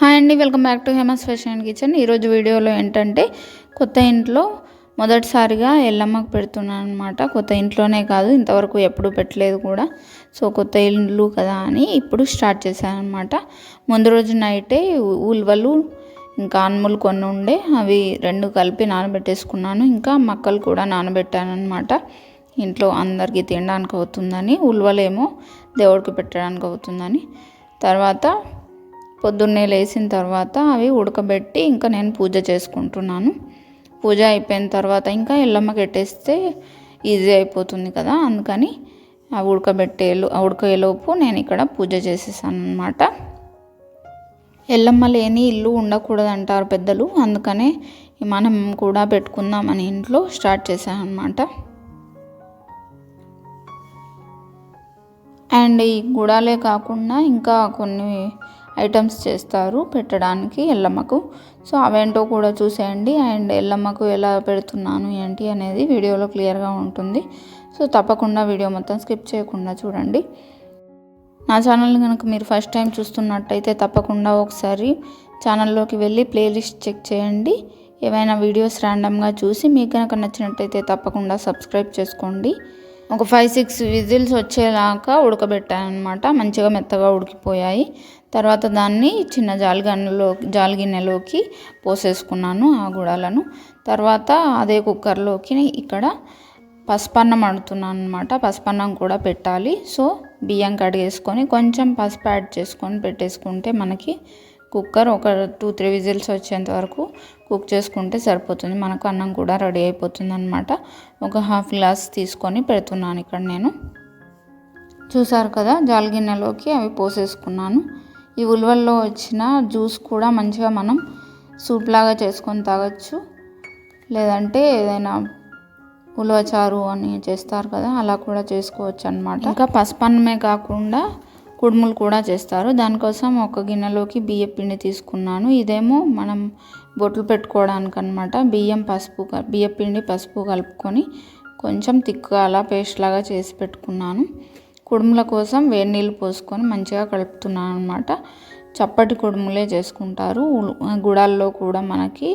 Hi అండి welcome back to Hema's fashion and kitchen. ఈరోజు వీడియోలో ఏంటంటే కొత్త ఇంట్లో మొదటిసారిగా ఎల్లమ్మకు పెడుతున్నాను అనమాట కొత్త ఇంట్లోనే కాదు ఇంతవరకు ఎప్పుడు పెట్టలేదు కూడా. సో కొత్త ఇల్లు కదా అని ఇప్పుడు స్టార్ట్ చేశాను అనమాట ముందు రోజు నైటే ఉల్వలు ఇంకా అన్ములు కొన్ని ఉండే అవి రెండు కలిపి నానబెట్టేసుకున్నాను. ఇంకా మక్కలు కూడా నానబెట్టాను అనమాట ఇంట్లో అందరికీ తినడానికి అవుతుందని ఉల్వలేమో దేవుడికి పెట్టడానికి అవుతుందని. తర్వాత పొద్దున్నే లేచిన తర్వాత అవి ఉడకబెట్టి ఇంకా నేను పూజ చేసుకుంటున్నాను. పూజ అయిపోయిన తర్వాత ఇంకా ఎల్లమ్మ పెట్టేస్తే ఈజీ అయిపోతుంది కదా అందుకని అవి ఉడకబెట్టే ఉడకేలోపు నేను ఇక్కడ పూజ చేసేసాను అనమాట ఎల్లమ్మ లేని ఇల్లు ఉండకూడదు అంటారు పెద్దలు అందుకనే మనం కూడా పెట్టుకుందామని ఇంట్లో స్టార్ట్ చేశాను అనమాట అండ్ ఈ గుడాలే కాకుండా ఇంకా కొన్ని ఐటమ్స్ చేస్తారు పెట్టడానికి ఎల్లమ్మకు. సో అవేంటో కూడా చూసేయండి. అండ్ ఎల్లమ్మకు ఎలా పెడుతున్నాను ఏంటి అనేది వీడియోలో క్లియర్గా ఉంటుంది. సో తప్పకుండా వీడియో మొత్తం స్కిప్ చేయకుండా చూడండి. నా ఛానల్ని కనుక మీరు ఫస్ట్ టైం చూస్తున్నట్టయితే తప్పకుండా ఒకసారి ఛానల్లోకి వెళ్ళి ప్లేలిస్ట్ చెక్ చేయండి. ఏవైనా వీడియోస్ ర్యాండమ్గా చూసి మీకు కనుక నచ్చినట్టయితే తప్పకుండా సబ్స్క్రైబ్ చేసుకోండి. ఒక ఫైవ్ సిక్స్ విజిల్స్ వచ్చేలాగా ఉడకబెట్టాను అనమాట మంచిగా మెత్తగా ఉడికిపోయాయి. తర్వాత దాన్ని చిన్న జాలిగన్నెలో జాలిగిన్నెలోకి పోసేసుకున్నాను ఆ గుడాలను. తర్వాత అదే కుక్కర్లోకి ఇక్కడ పసుపన్నం అడుతున్నాను అనమాట పసుపన్నం కూడా పెట్టాలి. సో బియ్యం కడిగేసుకొని కొంచెం పసుపు యాడ్ చేసుకొని పెట్టేసుకుంటే మనకి కుక్కర్ ఒక టూ త్రీ విజిల్స్ వచ్చేంత వరకు కుక్ చేసుకుంటే సరిపోతుంది. మనకు అన్నం కూడా రెడీ అయిపోతుంది అనమాట ఒక హాఫ్ గ్లాస్ తీసుకొని పెడుతున్నాను ఇక్కడ నేను. చూసారు కదా జాలిగిన్నెలోకి అవి పోసేసుకున్నాను. ఈ ఉలవల్లో వచ్చిన జ్యూస్ కూడా మంచిగా మనం సూప్ లాగా చేసుకొని తాగొచ్చు. లేదంటే ఏదైనా ఉలవచారు అని చేస్తారు కదా అలా కూడా చేసుకోవచ్చు అనమాట ఇంకా పసుపన్నమే కాకుండా కుడుములు కూడా చేస్తారు. దానికోసం ఒక గిన్నెలోకి బియ్య పిండి తీసుకున్నాను. ఇదేమో మనం బొట్లు పెట్టుకోవడానికి అనమాట బియ్యం పసుపు బియ్య పిండి పసుపు కలుపుకొని కొంచెం తిక్కుగా అలా పేస్ట్ లాగా చేసి పెట్టుకున్నాను. కుడుముల కోసం వేడి నీళ్ళు పోసుకొని మంచిగా కలుపుతున్నాను అనమాట చప్పటి కుడుములే చేసుకుంటారు. గుడాల్లో కూడా మనకి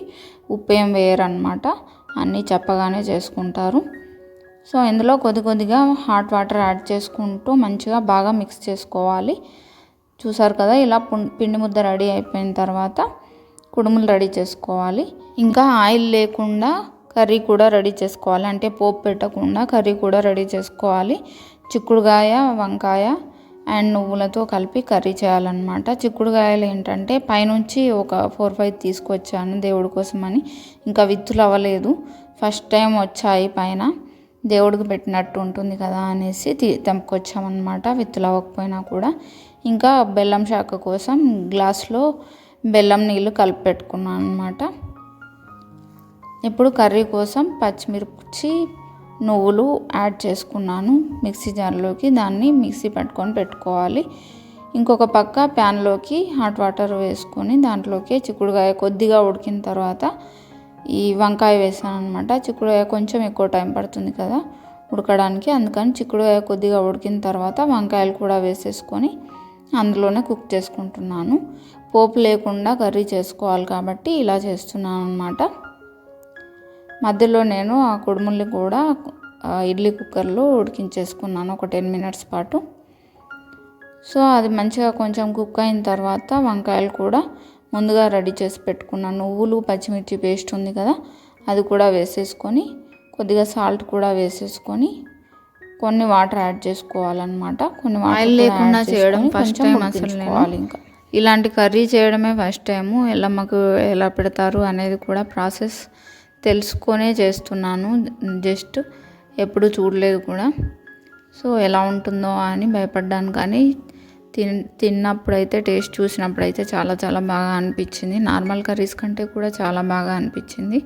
ఉప్పు ఏం వేయరనమాట. అన్నీ చప్పగానే చేసుకుంటారు. సో ఇందులో కొద్ది కొద్దిగా హాట్ వాటర్ యాడ్ చేసుకుంటూ మంచిగా బాగా మిక్స్ చేసుకోవాలి. చూసారు కదా ఇలా పిండి ముద్ద రెడీ అయిపోయిన తర్వాత కుడుములు రెడీ చేసుకోవాలి. ఇంకా ఆయిల్ లేకుండా కర్రీ కూడా రెడీ చేసుకోవాలి. అంటే పోపు పెట్టకుండా కర్రీ కూడా రెడీ చేసుకోవాలి. చిక్కుడుగాయ వంకాయ అండ్ నువ్వులతో కలిపి కర్రీ చేయాలన్నమాట. చిక్కుడుగాయలు ఏంటంటే పైనుంచి ఒక ఫోర్ ఫైవ్ తీసుకొచ్చాను దేవుడి కోసమని. ఇంకా విత్తులు అవ్వలేదు. ఫస్ట్ టైం వచ్చాయి పైన. దేవుడికి పెట్టినట్టు ఉంటుంది కదా అనేసి తెంపుకొచ్చామన్నమాట విత్తులు అవ్వకపోయినా కూడా. ఇంకా బెల్లం శాఖ కోసం గ్లాస్లో బెల్లం నీళ్ళు కలిపి పెట్టుకున్నాను అనమాట ఇప్పుడు కర్రీ కోసం పచ్చిమిర్చి నువ్వులు యాడ్ చేసుకున్నాను. మిక్సీ జార్లోకి దాన్ని మిక్సీ పట్టుకొని పెట్టుకోవాలి. ఇంకొక పక్క ప్యాన్లోకి హాట్ వాటర్ వేసుకొని దాంట్లోకి చిక్కుడుకాయ కొద్దిగా ఉడికిన తర్వాత ఈ వంకాయ వేసాను అనమాట చిక్కుడుకాయ కొంచెం ఎక్కువ టైం పడుతుంది కదా ఉడకడానికి. అందుకని చిక్కుడుకాయ కొద్దిగా ఉడికిన తర్వాత వంకాయలు కూడా వేసేసుకొని అందులోనే కుక్ చేసుకుంటున్నాను. పోపు లేకుండా కర్రీ చేసుకోవాలి కాబట్టి ఇలా చేస్తున్నాను అనమాట మధ్యలో నేను ఆ కుడుముల్ని కూడా ఇడ్లీ కుక్కర్లో ఉడికించేసుకున్నాను ఒక టెన్ మినిట్స్ పాటు. సో అది మంచిగా కొంచెం కుక్ అయిన తర్వాత వంకాయలు కూడా ముందుగా రెడీ చేసి పెట్టుకున్నాను నువ్వులు పచ్చిమిర్చి పేస్ట్ ఉంది కదా అది కూడా వేసేసుకొని కొద్దిగా సాల్ట్ కూడా వేసేసుకొని కొన్ని వాటర్ యాడ్ చేసుకోవాలన్నమాట. కొన్ని ఆయిల్ లేకుండా చేయడం ఫస్ట్ టైం అసలు ఇంకా. ఇలాంటి కర్రీ చేయడమే ఫస్ట్ టైము ఎల్లమ్మకు ఎలా పెడతారు అనేది కూడా ప్రాసెస్ తెలుసుకొనే చేస్తున్నాను. జస్ట్ ఎప్పుడు చూడలేదు కూడా. సో ఎలా ఉంటుందో అని భయపడ్డాను కానీ తిన్ తిన్నప్పుడైతే టేస్ట్ చూసినప్పుడైతే చాలా చాలా బాగా అనిపించింది. నార్మల్ కర్రీస్ కంటే కూడా చాలా బాగా అనిపించింది.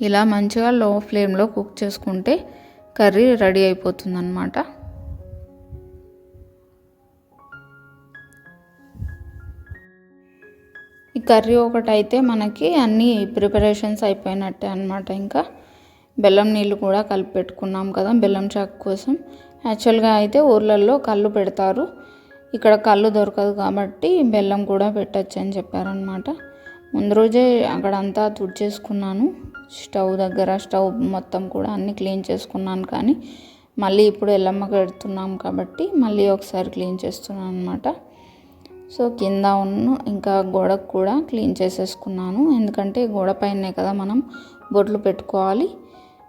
ఇలా మంచిగా లో ఫ్లేమ్లో కుక్ చేసుకుంటే కర్రీ రెడీ అయిపోతుంది అన్నమాట ఈ కర్రీ ఒకటైతే మనకి అన్ని ప్రిపరేషన్స్ అయిపోయినట్టే అనమాట ఇంకా బెల్లం నీళ్ళు కూడా కలిపి పెట్టుకున్నాం కదా బెల్లం చాక్ కోసం. యాక్చువల్గా అయితే ఊర్లలో కళ్ళు పెడతారు. ఇక్కడ కళ్ళు దొరకదు కాబట్టి బెల్లం కూడా పెట్టచ్చు అని చెప్పారనమాట ముందు రోజే అక్కడంతా తుడిచేసుకున్నాను. స్టవ్ దగ్గర స్టవ్ మొత్తం కూడా అన్నీ క్లీన్ చేసుకున్నాను కానీ మళ్ళీ ఇప్పుడు ఎల్లమ్మ పెడుతున్నాం కాబట్టి మళ్ళీ ఒకసారి క్లీన్ చేస్తున్నాను అనమాట సో కింద ఉన్న ఇంకా గోడకు కూడా క్లీన్ చేసేసుకున్నాను. ఎందుకంటే గోడ పైనే కదా మనం బొట్లు పెట్టుకోవాలి.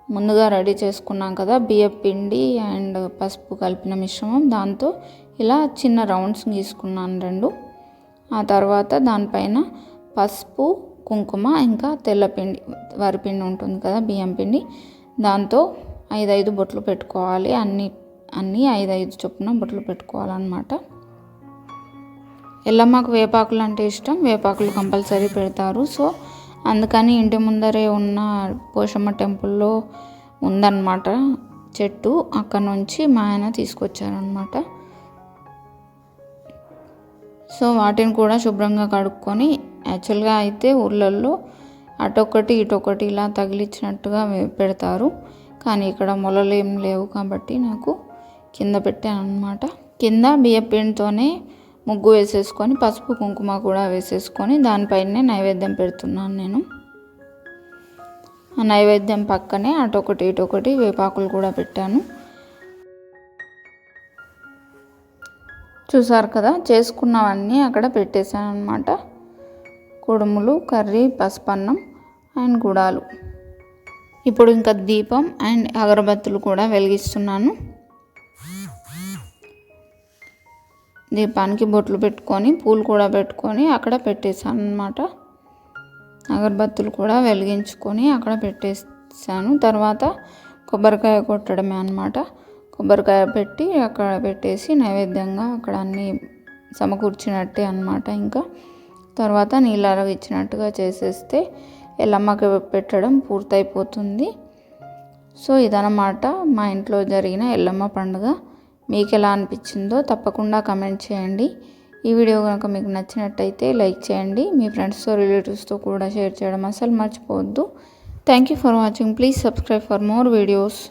ముందుగా రెడీ చేసుకున్నాం కదా బియ్యం పిండి అండ్ పసుపు కలిపిన మిశ్రమం. దాంతో ఇలా చిన్న రౌండ్స్ గీసుకున్నాను రెండు. ఆ తర్వాత దానిపైన పసుపు కుంకుమ ఇంకా తెల్లపిండి వరిపిండి ఉంటుంది కదా బియ్యం పిండి. దాంతో ఐదు ఐదు బొట్లు పెట్టుకోవాలి. అన్ని అన్నీ ఐదు ఐదు చొప్పున బొట్లు పెట్టుకోవాలన్నమాట. ఎల్లమ్మకు వేపాకులు అంటే ఇష్టం. వేపాకులు కంపల్సరీ పెడతారు. సో అందుకని ఇంటి ముందరే ఉన్న పోషమ్మ టెంపుల్లో ఉందన్నమాట చెట్టు. అక్కడ నుంచి మా ఆయన తీసుకొచ్చారనమాట సో వాటిని కూడా శుభ్రంగా కడుక్కొని యాక్చువల్గా అయితే ఊళ్ళల్లో అటొకటి ఇటొకటి ఇలా తగిలించినట్టుగా పెడతారు. కానీ ఇక్కడ మొలలు ఏం లేవు కాబట్టి నాకు కింద పెట్టాను అనమాట కింద బియ్యపిండితోనే ముగ్గు వేసేసుకొని పసుపు కుంకుమ కూడా వేసేసుకొని దానిపైనే నైవేద్యం పెడుతున్నాను నేను. ఆ నైవేద్యం పక్కనే అటొకటి ఇటొకటి వేపాకులు కూడా పెట్టాను. చూసారు కదా చేసుకున్నవన్నీ అక్కడ పెట్టేశాను అనమాట కుడుములు కర్రీ పసుపన్నం అండ్ గుడాలు. ఇప్పుడు ఇంకా దీపం అండ్ అగరబత్తులు కూడా వెలిగిస్తున్నాను. దీపానికి బొట్లు పెట్టుకొని పూలు కూడా పెట్టుకొని అక్కడ పెట్టేశాను అనమాట అగరబత్తులు కూడా వెలిగించుకొని అక్కడ పెట్టేసాను తర్వాత కొబ్బరికాయ కొట్టడమే అనమాట కొబ్బరికాయ పెట్టి అక్కడ పెట్టేసి నైవేద్యంగా అక్కడ అన్నీ సమకూర్చినట్టే అనమాట ఇంకా. తర్వాత నీళ్ళు ఇచ్చినట్టుగా చేసేస్తే ఎల్లమ్మకి పెట్టడం పూర్తయిపోతుంది. సో ఇదనమాట మా ఇంట్లో జరిగిన ఎల్లమ్మ పండుగ. మీకు ఎలా అనిపించిందో తప్పకుండా కమెంట్ చేయండి. ఈ వీడియో కనుక మీకు నచ్చినట్టయితే లైక్ చేయండి. మీ ఫ్రెండ్స్తో రిలేటివ్స్తో కూడా షేర్ చేయడం అసలు మర్చిపోవద్దు. Thank you for watching. Please subscribe for more videos.